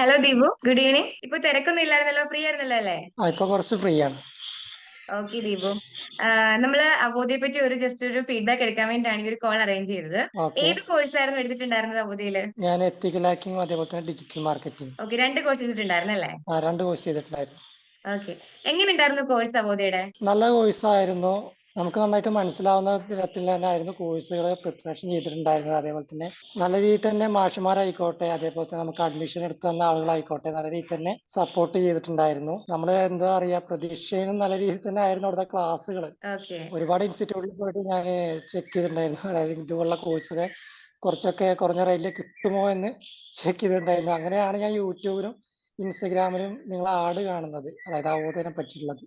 Hello Deepu good evening ഇപ്പൊ തിരക്കൊന്നും ഇല്ലായിരുന്നല്ലോ? Free ആയിരുന്നല്ലോ അല്ലേ? ഇപ്പൊ കുറച്ച് ഫ്രീ ആണ്. ഓക്കെ ദീപു നമ്മൾ അവോധയെ പറ്റി ഒരു ജസ്റ്റ് ഒരു ഫീഡ്ബാക്ക് എടുക്കാൻ വേണ്ടിയിട്ടാണ് ഈ ഒരു കോൾ അറേഞ്ച് ചെയ്തത്. ഏത് കോഴ്സ് ആയിരുന്നു എടുത്തിട്ടുണ്ടായിരുന്നത് അവോധയിൽ ഞാൻ എത്തിക്കൽ അതേപോലെ തന്നെ ഡിജിറ്റൽ മാർക്കറ്റിംഗ് ഓക്കെ രണ്ട് കോഴ്സ് ചെയ്തിട്ടുണ്ടായിരുന്നല്ലേ രണ്ട് കോഴ്സ് ചെയ്തിട്ടുണ്ടായിരുന്നു. ഓക്കെ എങ്ങനെ ഉണ്ടായിരുന്നു കോഴ്സ് അവോധയുടെ നല്ല കോഴ്സായിരുന്നു നമുക്ക് നന്നായിട്ട് മനസ്സിലാവുന്ന തരത്തിൽ തന്നെ ആയിരുന്നു കോഴ്സുകൾ പ്രിപ്പറേഷൻ ചെയ്തിട്ടുണ്ടായിരുന്നത്. അതേപോലെ തന്നെ നല്ല രീതിയിൽ തന്നെ മാഷുമാരായിക്കോട്ടെ അതേപോലെ തന്നെ നമുക്ക് അഡ്മിഷൻ എടുത്തു തന്ന ആളുകളായിക്കോട്ടെ നല്ല രീതിയിൽ തന്നെ സപ്പോർട്ട് ചെയ്തിട്ടുണ്ടായിരുന്നു. നമ്മൾ എന്താ പറയാ പ്രതീക്ഷയിലും നല്ല രീതിയിൽ തന്നെ ആയിരുന്നു അവിടുത്തെ ക്ലാസ്സുകൾ ഒരുപാട് ഇൻസ്റ്റിറ്റ്യൂട്ടിൽ പോയിട്ട് ഞാൻ ചെക്ക് ചെയ്തിട്ടുണ്ടായിരുന്നു. അതായത് ഇതുപോലുള്ള കോഴ്സുകൾ കുറച്ചൊക്കെ കുറഞ്ഞ റേറ്റിൽ കിട്ടുമോ എന്ന് ചെക്ക് ചെയ്തിട്ടുണ്ടായിരുന്നു. അങ്ങനെയാണ് ഞാൻ യൂട്യൂബിലും ഇൻസ്റ്റഗ്രാമിലും നിങ്ങൾ ആട് കാണുന്നത്. അതായത് അവബോധനെ പറ്റിയിട്ടുള്ളത്.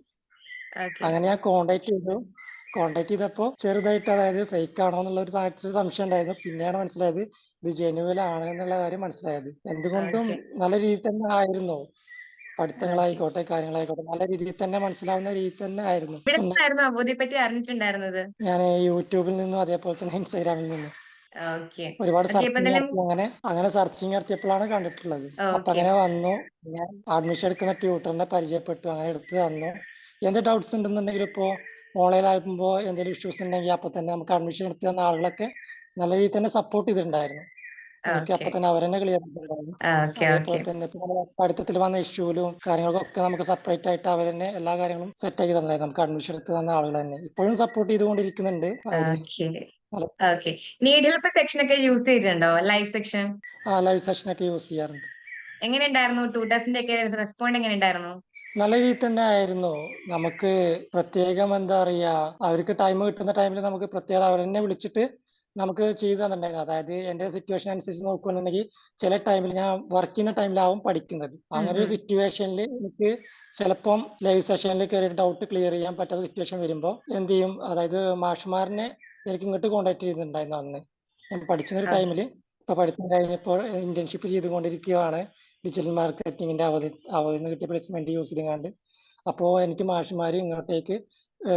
അങ്ങനെ ഞാൻ കോണ്ടാക്ട് ചെയ്തു. കോണ്ടാക്ട് ചെയ്തപ്പോൾ ചെറുതായിട്ട് അതായത് ഫേക്ക് ആണോ എന്നുള്ള ഒരു സംശയം ഉണ്ടായിരുന്നു. പിന്നെയാണ് മനസ്സിലായത് ഇത് ജെനുവൽ ആണ് എന്നുള്ള കാര്യം മനസ്സിലായത്. എന്തുകൊണ്ടും നല്ല രീതിയിൽ തന്നെ ആയിരുന്നു. പഠിത്തങ്ങളായിക്കോട്ടെ കാര്യങ്ങളായിക്കോട്ടെ നല്ല രീതിയിൽ തന്നെ മനസ്സിലാവുന്ന രീതിയിൽ തന്നെ ആയിരുന്നു. ഞാൻ യൂട്യൂബിൽ നിന്നും അതേപോലെ തന്നെ ഇൻസ്റ്റാഗ്രാമിൽ നിന്നും ഒരുപാട് അങ്ങനെ അങ്ങനെ സെർച്ചിങ് നടത്തിയപ്പോഴാണ് കണ്ടിട്ടുള്ളത്. അപ്പൊ അങ്ങനെ വന്നു. ഞാൻ അഡ്മിഷൻ എടുക്കുന്ന ട്യൂട്ടറിനെ പരിചയപ്പെട്ടു അങ്ങനെ എടുത്തു തന്നു. എന്ത് ഡൗട്ട്സ് ഉണ്ടെന്നുണ്ടെങ്കിൽ ഇപ്പോ ഓൺലൈൻ ആകുമ്പോൾ എന്തെങ്കിലും ഇഷ്യൂസ് ഉണ്ടെങ്കിൽ അപ്പൊ തന്നെ നമുക്ക് അഡ്മിഷൻ എടുത്തു തന്ന ആളുകളൊക്കെ നല്ല രീതിയിൽ തന്നെ സപ്പോർട്ട് ചെയ്തിട്ടുണ്ടായിരുന്നു. എനിക്ക് അപ്പൊ തന്നെ അവരെന്നെ ക്ലിയർ ചെയ്തിട്ടുണ്ടായിരുന്നു. ഓക്കെ അതേപോലെ ഓക്കെ തന്നെ ഇപ്പൊ പഠിത്തത്തിൽ വന്ന ഇഷ്യൂലും കാര്യങ്ങൾക്കൊക്കെ നമുക്ക് സെപ്പറേറ്റ് ആയിട്ട് അവർ തന്നെ എല്ലാ കാര്യങ്ങളും സെറ്റ് ആക്കി തന്നിട്ടുണ്ടായിരുന്നു നമുക്ക് അഡ്മിഷൻ എടുത്ത് തന്ന ആളുകൾ തന്നെ. ഇപ്പോഴും സപ്പോർട്ട് ചെയ്തുകൊണ്ടിരിക്കുന്നുണ്ട്. ഓക്കെ നീഡിൽ സെക്ഷൻ ഒക്കെ യൂസ് ചെയ്തിട്ടുണ്ടോ? ലൈവ് സെക്ഷൻ ആ ലൈവ് ഒക്കെ യൂസ് ചെയ്യാറുണ്ട്. എങ്ങനെ ഉണ്ടായിരുന്നു ട്യൂട്ടേഴ്സിന്റെ ഒക്കെ റെസ്പോണ്ട് എങ്ങനെ ഉണ്ടായിരുന്നു നല്ല രീതിയിൽ തന്നെ ആയിരുന്നു. നമുക്ക് പ്രത്യേകം എന്താ പറയാ അവർക്ക് ടൈം കിട്ടുന്ന ടൈമിൽ നമുക്ക് പ്രത്യേകം അവർ തന്നെ വിളിച്ചിട്ട് നമുക്ക് ചെയ്തു തന്നിട്ടുണ്ടായിരുന്നു. അതായത് എന്റെ സിറ്റുവേഷൻ അനുസരിച്ച് നോക്കുകയാണെന്നുണ്ടെങ്കിൽ ചില ടൈമിൽ ഞാൻ വർക്ക് ചെയ്യുന്ന ടൈമിലാവും പഠിക്കുന്നത്. അങ്ങനെ ഒരു. സിറ്റുവേഷനിൽ എനിക്ക് ചിലപ്പം ലൈവ് സെഷനിൽ കയറി ഡൗട്ട് ക്ലിയർ ചെയ്യാൻ പറ്റാത്ത സിറ്റുവേഷൻ വരുമ്പോൾ എന്ത് ചെയ്യും? അതായത് മാഷ്മാറിനെ എനിക്ക് ഇങ്ങോട്ട് കോണ്ടാക്ട് ചെയ്തിട്ടുണ്ടായിരുന്നു അന്ന്. ഞാൻ പഠിച്ചിരുന്ന ഒരു ടൈമിൽ ഇപ്പൊ പഠിത്തം കഴിഞ്ഞപ്പോൾ ഇന്റേൺഷിപ്പ് ചെയ്തുകൊണ്ടിരിക്കുകയാണ്. ഡിജിറ്റൽ മാർക്കറ്റിങ്ങിന്റെ അവധി അവധി നിന്ന് കിട്ടിയ പ്ലേസ്മെന്റ് യൂസ് ചെയ്തുകൊണ്ട്. അപ്പോൾ എനിക്ക് മാഷുമാർ ഇങ്ങോട്ടേക്ക്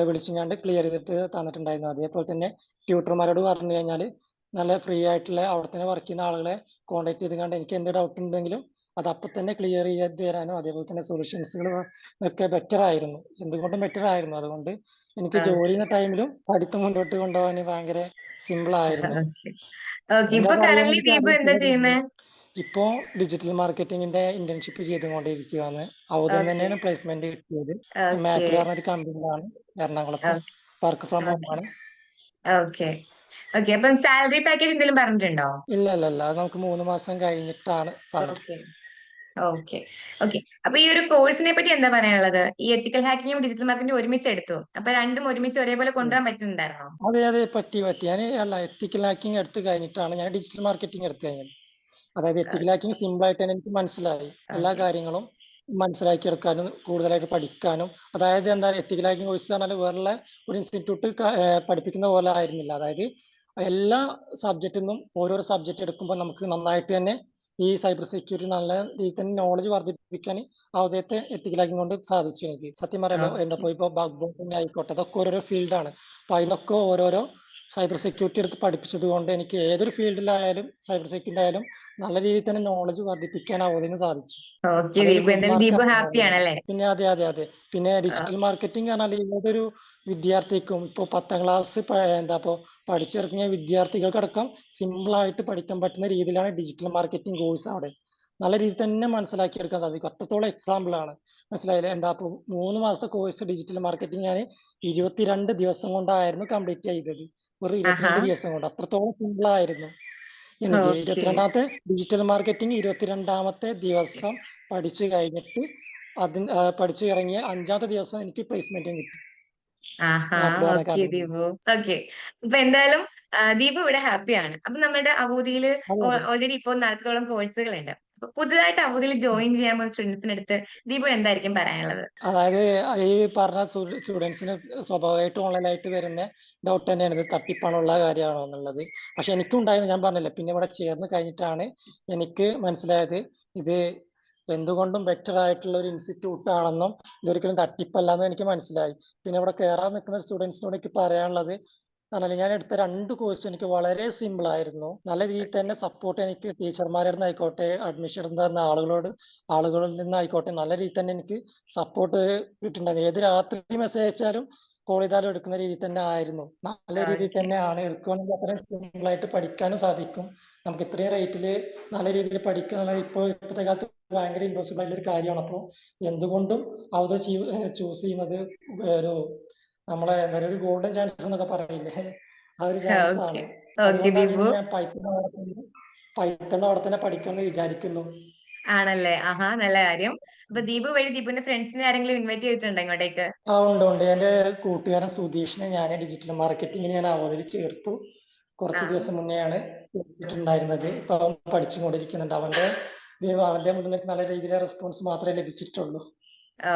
വിളിച്ചുകൊണ്ട് ക്ലിയർ ചെയ്തിട്ട് തന്നിട്ടുണ്ടായിരുന്നു. അതേപോലെ തന്നെ ട്യൂട്ടർമാരോട് പറഞ്ഞു കഴിഞ്ഞാൽ നല്ല ഫ്രീ ആയിട്ടുള്ള അവിടെ തന്നെ വർക്ക് ചെയ്യുന്ന ആളുകളെ കോണ്ടാക്ട് ചെയ്തുകൊണ്ട് എനിക്ക് എന്ത് ഡൗട്ട് ഉണ്ടെങ്കിലും അത് അപ്പൊ തന്നെ ക്ലിയർ ചെയ്ത് തരാനും അതേപോലെ തന്നെ സൊല്യൂഷൻസുകൾ ഒക്കെ ബെറ്റർ ആയിരുന്നു. എന്തുകൊണ്ടും ബെറ്റർ ആയിരുന്നു. അതുകൊണ്ട് എനിക്ക് ജോലി ചെയ്യുന്ന ടൈമിലും പഠിത്തം മുന്നോട്ട് കൊണ്ടുപോകാൻ ഭയങ്കര സിമ്പിൾ ആയിരുന്നു. ഇപ്പൊ ഡിജിറ്റൽ മാർക്കറ്റിംഗിന്റെ ഇന്റേൺഷിപ്പ് ചെയ്തുകൊണ്ടിരിക്കുകയാണ് അവിടെ തന്നെയാണ് പ്ലേസ്മെന്റ് കിട്ടിയത്. മാപ്പിൾ പറഞ്ഞ ഒരു കമ്പനിയിലാണ് എറണാകുളത്ത് വർക്ക് ഫ്രം ഹോം ആണ്. ഓക്കെ ഓക്കെ അപ്പം സാലറി പാക്കേജ് എന്തെങ്കിലും പറഞ്ഞിട്ടുണ്ടോ? ഇല്ല ഇല്ല ഇല്ല. നമുക്ക് മൂന്ന് മാസം കഴിഞ്ഞിട്ടാണ് പറഞ്ഞത്. ഓക്കെ ഓക്കെ ഓക്കെ അപ്പൊ ഈ ഒരു കോഴ്സിനെ പറ്റി എന്താ പറയാനുള്ളത്? ഈ എത്തിക്കൽ ഹാക്കിങ്ങും ഡിജിറ്റൽ മാർക്കറ്റിംഗും ഒരുമിച്ച് എടുത്തു. അപ്പൊ രണ്ടും ഒരുമിച്ച് ഒരേപോലെ കൊണ്ടുപോകാൻ പറ്റുന്നുണ്ടായിരുന്നോ? അതെ അതെ. പറ്റി പറ്റി. ഞാൻ അല്ല എത്തിക്കൽ ഹാക്കിംഗ് എടുത്തു കഴിഞ്ഞിട്ടാണ് ഞാൻ ഡിജിറ്റൽ മാർക്കറ്റിംഗ് എടുത്തു കഴിഞ്ഞത്. അതായത് എത്തിക്കൽ ഹാക്കിംഗ് സിമ്പിൾ ആയിട്ട് തന്നെ എനിക്ക് മനസ്സിലായി. എല്ലാ കാര്യങ്ങളും മനസ്സിലാക്കി എടുക്കാനും കൂടുതലായിട്ട് പഠിക്കാനും. അതായത് എന്താ എത്തിക്കൽ ഹാക്കിംഗ് കോഴ്സ് പറഞ്ഞാൽ വേറെ ഒരു ഇൻസ്റ്റിറ്റ്യൂട്ട് പഠിപ്പിക്കുന്ന പോലെ ആയിരുന്നില്ല. അതായത് എല്ലാ സബ്ജക്റ്റിൽ നിന്നും ഓരോ സബ്ജക്റ്റ് എടുക്കുമ്പോൾ നമുക്ക് നന്നായിട്ട് തന്നെ ഈ സൈബർ സെക്യൂരിറ്റി നല്ല രീതിയിൽ തന്നെ നോളജ് വർദ്ധിപ്പിക്കാൻ ആദ്യത്തെ എത്തിക്കലാക്കി കൊണ്ട് സാധിച്ചു എനിക്ക്. സത്യം പറയാലോ. എന്താ ഇപ്പൊ ബഗ് ബോട്ടിംഗ് ആയിക്കോട്ടെ അതൊക്കെ ഓരോരോ ഫീൽഡാണ് അപ്പൊ അതിനൊക്കെ ഓരോരോ സൈബർ സെക്യൂരിറ്റി എടുത്ത് പഠിപ്പിച്ചത് കൊണ്ട് എനിക്ക് ഏതൊരു ഫീൽഡിലായാലും സൈബർ സെക്യൂരിറ്റി ആയാലും നല്ല രീതിയിൽ തന്നെ നോളജ് വർദ്ധിപ്പിക്കാൻ അവധിന് സാധിച്ചു. പിന്നെ അതെ അതെ അതെ. പിന്നെ ഡിജിറ്റൽ മാർക്കറ്റിംഗ് പറഞ്ഞാൽ ഏതൊരു വിദ്യാർത്ഥിക്കും ഇപ്പൊ പത്താം ക്ലാസ് എന്താ ഇപ്പൊ പഠിച്ചിറങ്ങിയ വിദ്യാർത്ഥികൾക്കടക്കം സിമ്പിൾ ആയിട്ട് പഠിക്കാൻ പറ്റുന്ന രീതിയിലാണ് ഡിജിറ്റൽ മാർക്കറ്റിംഗ് കോഴ്സ് അവിടെ. നല്ല രീതിയിൽ തന്നെ മനസ്സിലാക്കി എടുക്കാൻ സാധിക്കും. അത്രത്തോളം എക്സാമ്പിൾ ആണ്. മനസ്സിലായില്ലേ? എന്താ ഇപ്പൊ മൂന്ന് മാസത്തെ കോഴ്സ് ഡിജിറ്റൽ മാർക്കറ്റിംഗ് ഞാൻ ഇരുപത്തിരണ്ട് ദിവസം കൊണ്ടായിരുന്നു കംപ്ലീറ്റ് ചെയ്തത്. വെറും ഇരുപത്തിരണ്ട് ദിവസം കൊണ്ട്. അത്രത്തോളം സിമ്പിൾ ആയിരുന്നു. എനിക്ക്. ഇരുപത്തിരണ്ടാമത്തെ ഡിജിറ്റൽ മാർക്കറ്റിംഗ് ഇരുപത്തിരണ്ടാമത്തെ ദിവസം പഠിച്ചു കഴിഞ്ഞിട്ട് അതിന് പഠിച്ചു ഇറങ്ങിയ അഞ്ചാമത്തെ ദിവസം എനിക്ക് പ്ലേസ്മെന്റും കിട്ടി. ഓക്കെ അപ്പൊ എന്തായാലും ദീപ ഇവിടെ ഹാപ്പിയാണ് അപ്പൊ നമ്മുടെ അവധിയിൽ ഓൾറെഡി ഇപ്പോൾ നാൽപ്പതോളം കോഴ്സുകളുണ്ട് പുതുതായിട്ട് അവധിയിൽ ജോയിൻ ചെയ്യാൻ പോകുന്ന സ്റ്റുഡൻസിന് അടുത്ത് ദീപു എന്തായിരിക്കും പറയാനുള്ളത്? അതായത് ഈ പറഞ്ഞ സ്റ്റുഡൻസിന് സ്വാഭാവികമായിട്ട് ഓൺലൈനായിട്ട് വരുന്ന ഡൗട്ട് തന്നെയാണ്. ഇത് തട്ടിപ്പണമുള്ള കാര്യമാണോ എന്നുള്ളത് പക്ഷെ എനിക്കുണ്ടായിരുന്നു ഞാൻ പറഞ്ഞില്ല പിന്നെ ഇവിടെ ചേർന്ന് കഴിഞ്ഞിട്ടാണ് എനിക്ക് മനസ്സിലായത് ഇത് എന്തുകൊണ്ടും ബെറ്റർ ആയിട്ടുള്ള ഒരു ഇൻസ്റ്റിറ്റ്യൂട്ട് ആണെന്നും ഇതൊരിക്കലും തട്ടിപ്പല്ല എന്നും എനിക്ക് മനസ്സിലായി. പിന്നെ ഇവിടെ കയറാൻ നിൽക്കുന്ന സ്റ്റുഡൻസിനോട് എനിക്ക് പറയാനുള്ളത് പറഞ്ഞാൽ ഞാൻ എടുത്ത രണ്ട് കോഴ്സും എനിക്ക് വളരെ സിമ്പിൾ ആയിരുന്നു. നല്ല രീതിയിൽ തന്നെ സപ്പോർട്ട് എനിക്ക് ടീച്ചർമാരുടെ നിന്നായിക്കോട്ടെ, അഡ്മിഷൻ തന്ന ആളുകളോട് ആളുകളിൽ നിന്നായിക്കോട്ടെ നല്ല രീതിയിൽ തന്നെ എനിക്ക് സപ്പോർട്ട് കിട്ടുന്നുണ്ടായിരുന്നു. ഏത് രാത്രി മെസ്സേജ് അയച്ചാലും കോൾ ചെയ്താലും എടുക്കുന്ന രീതിയിൽ തന്നെ ആയിരുന്നു. നല്ല രീതിയിൽ തന്നെ തന്നെയാണ് എടുക്കുകയാണെങ്കിൽ അത്രയും സിമ്പിൾ ആയിട്ട് പഠിക്കാനും സാധിക്കും. നമുക്ക് ഇത്രയും റേറ്റിൽ നല്ല രീതിയിൽ പഠിക്കുക എന്നുള്ളത് ഇപ്പോ ഇപ്പോഴത്തെ കാലത്ത് ഭയങ്കര ഇമ്പോസിബിൾ ആയിട്ടുള്ള ഒരു കാര്യമാണ്. അപ്പോൾ എന്തുകൊണ്ടും അവത് ചൂസ് ചെയ്യുന്നത് ഒരു നമ്മളെ നിലവിൽ ഒരു ഗോൾഡൻ ചാൻസ് എന്നൊക്കെ പറയില്ലേ ആ ഒരു ചാൻസ് ആണ്. പൈത്തൺ അവിടെ തന്നെ പഠിക്കുമെന്ന് വിചാരിക്കുന്നു. ആണല്ലേ? ആഹാ നല്ല കാര്യം. അപ്പൊ ദീപു വഴി ദീപുവിന്റെ ഫ്രണ്ട്സിനെ ആരെങ്കിലും ഇൻവൈറ്റ് ചെയ്തിട്ടുണ്ടോ ഇങ്ങോട്ടേക്ക്? ആ ഉണ്ട് ഉണ്ട്. എന്റെ കൂട്ടുകാരൻ സുധീഷിനെ ഞാൻ ഡിജിറ്റൽ മാർക്കറ്റിംഗിന് ഞാൻ അവധിൽ ചേർത്തു. കുറച്ച്. ദിവസം മുന്നെയാണ് ചേർത്തിട്ടുണ്ടായിരുന്നത്. ഇപ്പൊ അവൻ പഠിച്ചുകൊണ്ടിരിക്കുന്നുണ്ട്. അവന്റെ അവന്റെ മുന്നിലേക്ക് നല്ല രീതിയിലെ റെസ്പോൺസ് മാത്രമേ ലഭിച്ചിട്ടുള്ളൂ.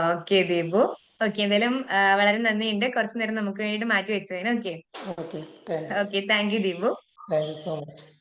ഓക്കെ ദീപു. ഓക്കെ എന്തായാലും വളരെ നന്ദിയുണ്ട്. കുറച്ചു നേരം നമുക്ക് വേണ്ടി മാറ്റി വെച്ചതിന്. Okay. Okay. Thank you. Okay thank you Deepu. Thank you so much.